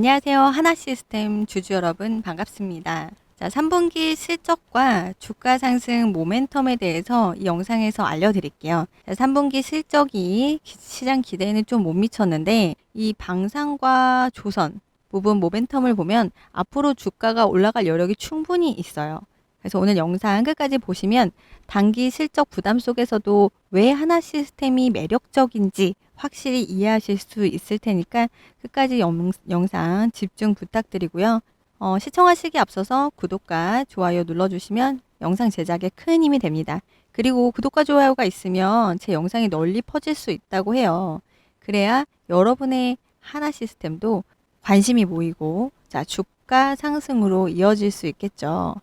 안녕하세요. 하나시스템 주주 여러분 반갑습니다. 자, 3분기 실적과 주가 상승 모멘텀에 대해서 이 영상에서 알려드릴게요. 자, 3분기 실적이 기- 시장 기대에는 좀 못 미쳤는데 이 방산과 조선 부분 모멘텀을 보면 앞으로 주가가 올라갈 여력이 충분히 있어요. 그래서 오늘 영상 끝까지 보시면 단기 실적 부담 속에서도 왜 하나 시스템이 매력적인지 확실히 이해하실 수 있을 테니까 끝까지 영, 영상 집중 부탁드리고요. 어, 시청하시기 앞서서 구독과 좋아요 눌러주시면 영상 제작에 큰 힘이 됩니다. 그리고 구독과 좋아요가 있으면 제 영상이 널리 퍼질 수 있다고 해요. 그래야 여러분의 하나 시스템도 관심이 모이고 자 주가 상승으로 이어질 수 있겠죠.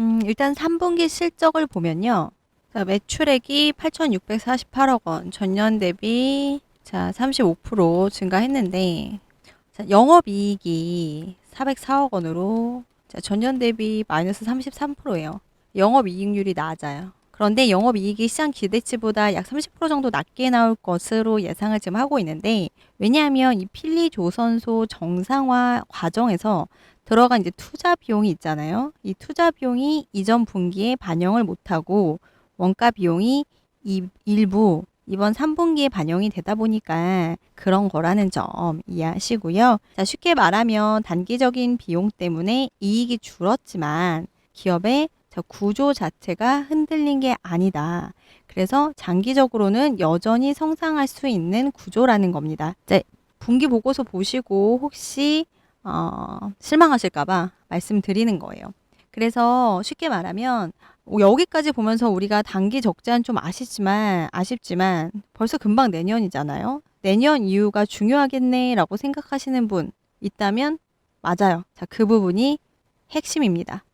음, 일단 3분기 실적을 보면요. 자, 매출액이 8,648억 원, 전년 대비 자, 35% 증가했는데 자, 영업 이익이 404억 원으로 자, 전년 대비 마이너스 33%예요. 영업 이익률이 낮아요. 그런데 영업 이익이 시장 기대치보다 약 30% 정도 낮게 나올 것으로 예상을 지금 하고 있는데 왜냐하면 이 필리 조선소 정상화 과정에서 들어간 이제 투자 비용이 있잖아요. 이 투자 비용이 이전 분기에 반영을 못하고 원가 비용이 이 일부 이번 3분기에 반영이 되다 보니까 그런 거라는 점 이해하시고요. 자, 쉽게 말하면 단기적인 비용 때문에 이익이 줄었지만 기업의 자, 구조 자체가 흔들린 게 아니다. 그래서 장기적으로는 여전히 성장할 수 있는 구조라는 겁니다. 자, 분기 보고서 보시고 혹시 어, 실망하실까봐 말씀드리는 거예요. 그래서 쉽게 말하면 여기까지 보면서 우리가 단기 적자는 좀 아쉽지만 아쉽지만 벌써 금방 내년이잖아요. 내년 이유가 중요하겠네라고 생각하시는 분 있다면 맞아요. 자, 그 부분이 핵심입니다.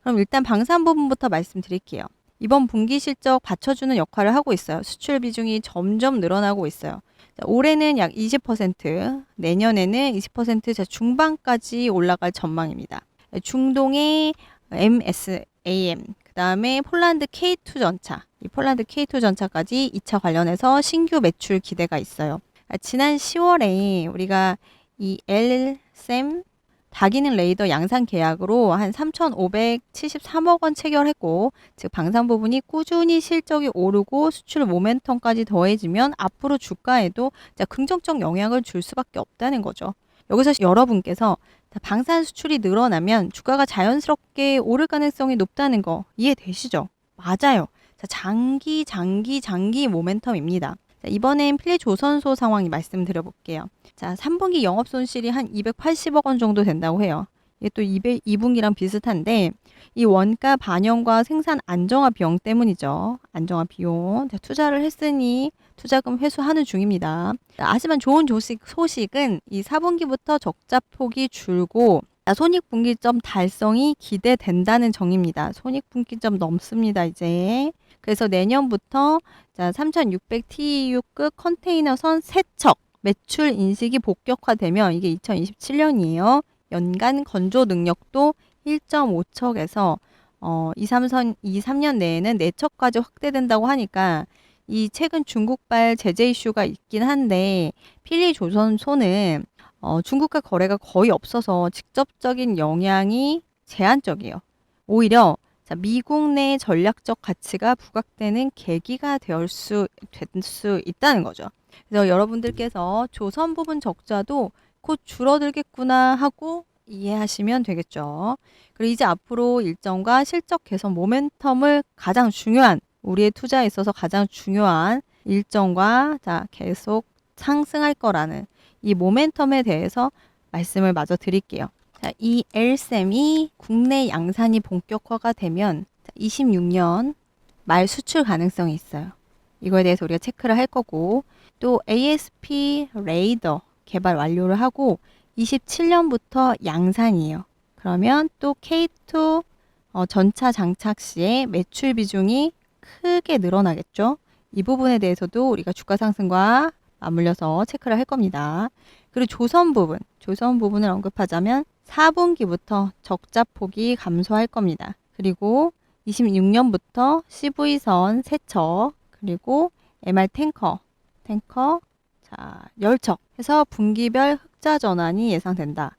그럼 일단 방산 부분부터 말씀드릴게요. 이번 분기 실적 받쳐주는 역할을 하고 있어요. 수출 비중이 점점 늘어나고 있어요. 자, 올해는 약 20%, 내년에는 20% 중반까지 올라갈 전망입니다. 중동의 MSAM, 그 다음에 폴란드 K2 전차, 이 폴란드 K2 전차까지 2차 관련해서 신규 매출 기대가 있어요. 아, 지난 10월에 우리가 이 LSM 다기능 레이더 양산 계약으로 한 3,573억 원 체결했고, 즉 방산 부분이 꾸준히 실적이 오르고 수출 모멘텀까지 더해지면 앞으로 주가에도 자, 긍정적 영향을 줄 수밖에 없다는 거죠. 여기서 여러분께서 자, 방산 수출이 늘어나면 주가가 자연스럽게 오를 가능성이 높다는 거 이해되시죠? 맞아요. 자, 장기, 장기, 장기 모멘텀입니다. 자, 이번엔 필리 조선소 상황이 말씀드려 볼게요. 자, 3분기 영업 손실이 한 280억 원 정도 된다고 해요. 이게 또 200, 2분기랑 비슷한데 이 원가 반영과 생산 안정화 비용 때문이죠. 안정화 비용. 자, 투자를 했으니 투자금 회수하는 중입니다. 자, 하지만 좋은 조식, 소식은 이 4분기부터 적자 폭이 줄고 자, 손익분기점 달성이 기대된다는 정입니다. 손익분기점 넘습니다, 이제. 그래서 내년부터 자, 3600 TEU급 컨테이너선 세척 매출 인식이 복격화되면 이게 2027년이에요. 연간 건조 능력도 1.5척에서 어, 2, 3선, 2, 3년 내에는 4척까지 확대된다고 하니까 이 최근 중국발 제재 이슈가 있긴 한데 필리 조선소는 어, 중국과 거래가 거의 없어서 직접적인 영향이 제한적이에요. 오히려 자, 미국 내 전략적 가치가 부각되는 계기가 될 수, 될 수 있다는 거죠. 그래서 여러분들께서 조선 부분 적자도 곧 줄어들겠구나 하고 이해하시면 되겠죠. 그리고 이제 앞으로 일정과 실적 개선 모멘텀을 가장 중요한 우리의 투자에 있어서 가장 중요한 일정과 자 계속 상승할 거라는 이 모멘텀에 대해서 말씀을 마저 드릴게요. 자, 이 엘셈이 국내 양산이 본격화가 되면 26년 말 수출 가능성이 있어요. 이거에 대해서 우리가 체크를 할 거고 또 ASP 레이더 개발 완료를 하고 27년부터 양산이에요. 그러면 또 K2 어, 전차 장착 시에 매출 비중이 크게 늘어나겠죠. 이 부분에 대해서도 우리가 주가 상승과 맞물려서 체크를 할 겁니다. 그리고 조선 부분, 조선 부분을 언급하자면 4분기부터 적자 폭이 감소할 겁니다. 그리고 26년부터 CV선 세척, 그리고 MR 탱커, 탱커, 자, 열척 해서 분기별 흑자 전환이 예상된다.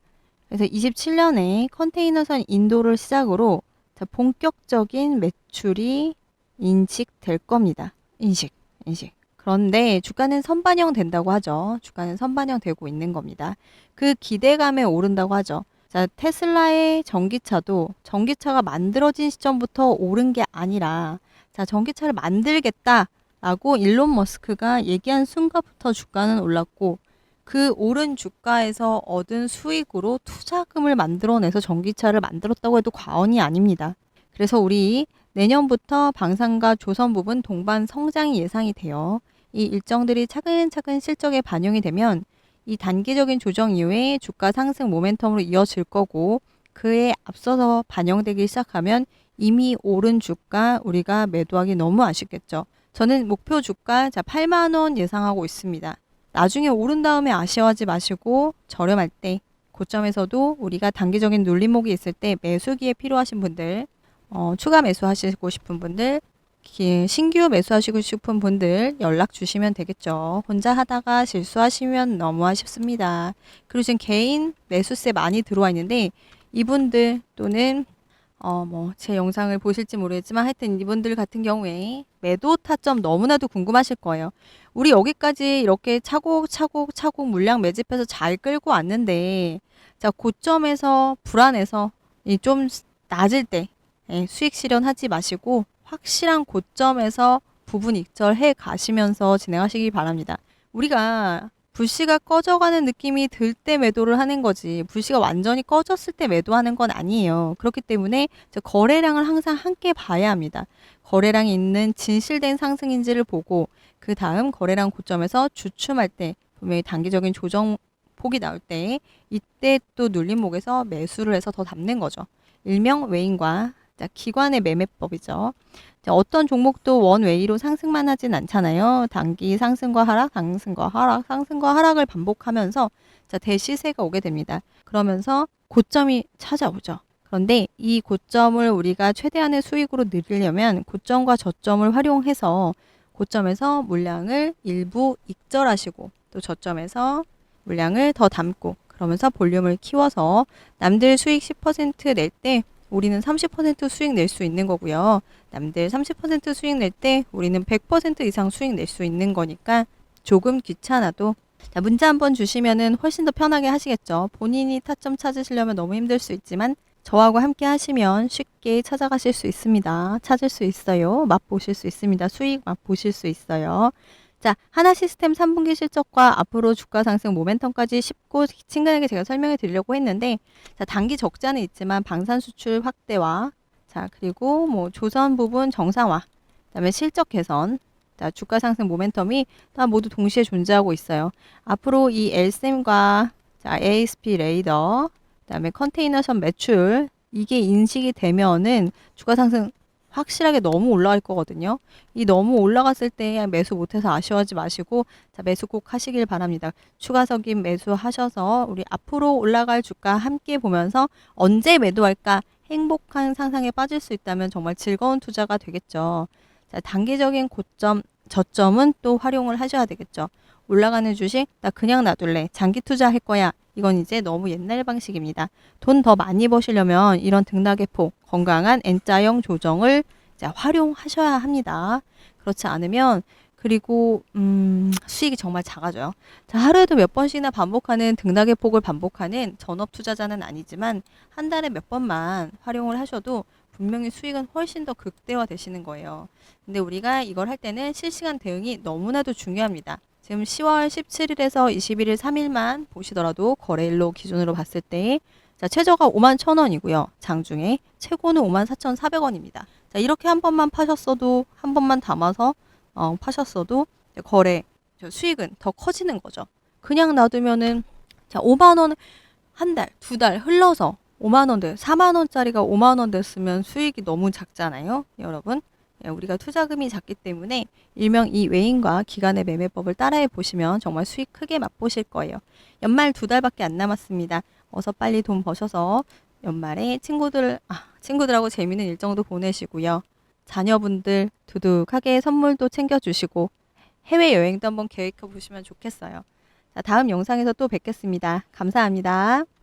그래서 27년에 컨테이너선 인도를 시작으로 자, 본격적인 매출이 인식될 겁니다. 인식, 인식. 그런데 주가는 선반영 된다고 하죠. 주가는 선반영 되고 있는 겁니다. 그 기대감에 오른다고 하죠. 자, 테슬라의 전기차도 전기차가 만들어진 시점부터 오른 게 아니라 자, 전기차를 만들겠다라고 일론 머스크가 얘기한 순간부터 주가는 올랐고 그 오른 주가에서 얻은 수익으로 투자금을 만들어내서 전기차를 만들었다고 해도 과언이 아닙니다. 그래서 우리 내년부터 방산과 조선 부분 동반 성장이 예상이 돼요. 이 일정들이 차근차근 실적에 반영이 되면 이 단기적인 조정 이후에 주가 상승 모멘텀으로 이어질 거고 그에 앞서서 반영되기 시작하면 이미 오른 주가 우리가 매도하기 너무 아쉽겠죠. 저는 목표 주가 자 8만 원 예상하고 있습니다. 나중에 오른 다음에 아쉬워하지 마시고 저렴할 때 고점에서도 우리가 단기적인 눌림목이 있을 때 매수기에 필요하신 분들 어, 추가 매수하시고 싶은 분들 기- 신규 매수하시고 싶은 분들 연락 주시면 되겠죠. 혼자 하다가 실수하시면 너무 아쉽습니다. 그리고 지금 개인 매수세 많이 들어와 있는데 이분들 또는 어 뭐 제 영상을 보실지 모르겠지만 하여튼 이분들 같은 경우에 매도 타점 너무나도 궁금하실 거예요. 우리 여기까지 이렇게 차곡차곡 차곡 물량 매집해서 잘 끌고 왔는데 자 고점에서 불안해서 이좀 낮을 때 예, 수익 실현하지 마시고 확실한 고점에서 부분 익절해 가시면서 진행하시기 바랍니다. 우리가 불씨가 꺼져가는 느낌이 들 때 매도를 하는 거지 불씨가 완전히 꺼졌을 때 매도하는 건 아니에요. 그렇기 때문에 거래량을 항상 함께 봐야 합니다. 거래량이 있는 진실된 상승인지를 보고 그 다음 거래량 고점에서 주춤할 때 분명히 단기적인 조정 폭이 나올 때 이때 또 눌림목에서 매수를 해서 더 담는 거죠. 일명 외인과 자, 기관의 매매법이죠. 자, 어떤 종목도 원웨이로 상승만 하진 않잖아요. 단기 상승과 하락, 상승과 하락, 상승과 하락을 반복하면서 자, 대시세가 오게 됩니다. 그러면서 고점이 찾아오죠. 그런데 이 고점을 우리가 최대한의 수익으로 늘리려면 고점과 저점을 활용해서 고점에서 물량을 일부 익절하시고 또 저점에서 물량을 더 담고 그러면서 볼륨을 키워서 남들 수익 10%낼 때 우리는 30% 수익 낼 수 있는 거고요. 남들 30% 수익 낼 때 우리는 100% 이상 수익 낼 수 있는 거니까 조금 귀찮아도 자, 문자 한번 주시면은 훨씬 더 편하게 하시겠죠. 본인이 타점 찾으시려면 너무 힘들 수 있지만 저하고 함께 하시면 쉽게 찾아가실 수 있습니다. 찾을 수 있어요. 맛보실 수 있습니다. 수익 맛보실 수 있어요. 자, 하나 시스템 3분기 실적과 앞으로 주가 상승 모멘텀까지 쉽고 친근하게 제가 설명해 드리려고 했는데 자, 단기 적자는 있지만 방산 수출 확대와 자, 그리고 뭐 조선 부분 정상화, 그다음에 실적 개선, 자, 주가 상승 모멘텀이 다 모두 동시에 존재하고 있어요. 앞으로 이 LSM과 자, ASP 레이더, 그다음에 컨테이너선 매출 이게 인식이 되면은 주가 상승 확실하게 너무 올라갈 거거든요. 이 너무 올라갔을 때 매수 못해서 아쉬워하지 마시고 자 매수 꼭 하시길 바랍니다. 추가 적인 매수 하셔서 우리 앞으로 올라갈 주가 함께 보면서 언제 매도할까 행복한 상상에 빠질 수 있다면 정말 즐거운 투자가 되겠죠. 자 단기적인 고점 저점은 또 활용을 하셔야 되겠죠. 올라가는 주식 나 그냥 놔둘래 장기 투자할 거야. 이건 이제 너무 옛날 방식입니다. 돈 더 많이 버시려면 이런 등락의 폭, 건강한 N자형 조정을 자, 활용하셔야 합니다. 그렇지 않으면 그리고 음, 수익이 정말 작아져요. 자, 하루에도 몇 번씩이나 반복하는 등락의 폭을 반복하는 전업 투자자는 아니지만 한 달에 몇 번만 활용을 하셔도 분명히 수익은 훨씬 더 극대화 되시는 거예요. 근데 우리가 이걸 할 때는 실시간 대응이 너무나도 중요합니다. 지금 10월 17일에서 21일 3일만 보시더라도 거래일로 기준으로 봤을 때 자, 최저가 5만 1,000원이고요. 장중에 최고는 5만 4,400원입니다. 자, 이렇게 한 번만 파셨어도 한 번만 담아서 어, 파셨어도 거래 저 수익은 더 커지는 거죠. 그냥 놔두면은 자, 5만 원 한 달, 두 달 흘러서 5만 원 돼. 4만 원짜리가 5만 원 됐으면 수익이 너무 작잖아요. 여러분. 예, 우리가 투자금이 작기 때문에 일명 이 외인과 기관의 매매법을 따라해 보시면 정말 수익 크게 맛보실 거예요. 연말 두 달밖에 안 남았습니다. 어서 빨리 돈 버셔서 연말에 친구들, 아, 친구들하고 재미있는 일정도 보내시고요. 자녀분들 두둑하게 선물도 챙겨주시고 해외 여행도 한번 계획해 보시면 좋겠어요. 자, 다음 영상에서 또 뵙겠습니다. 감사합니다.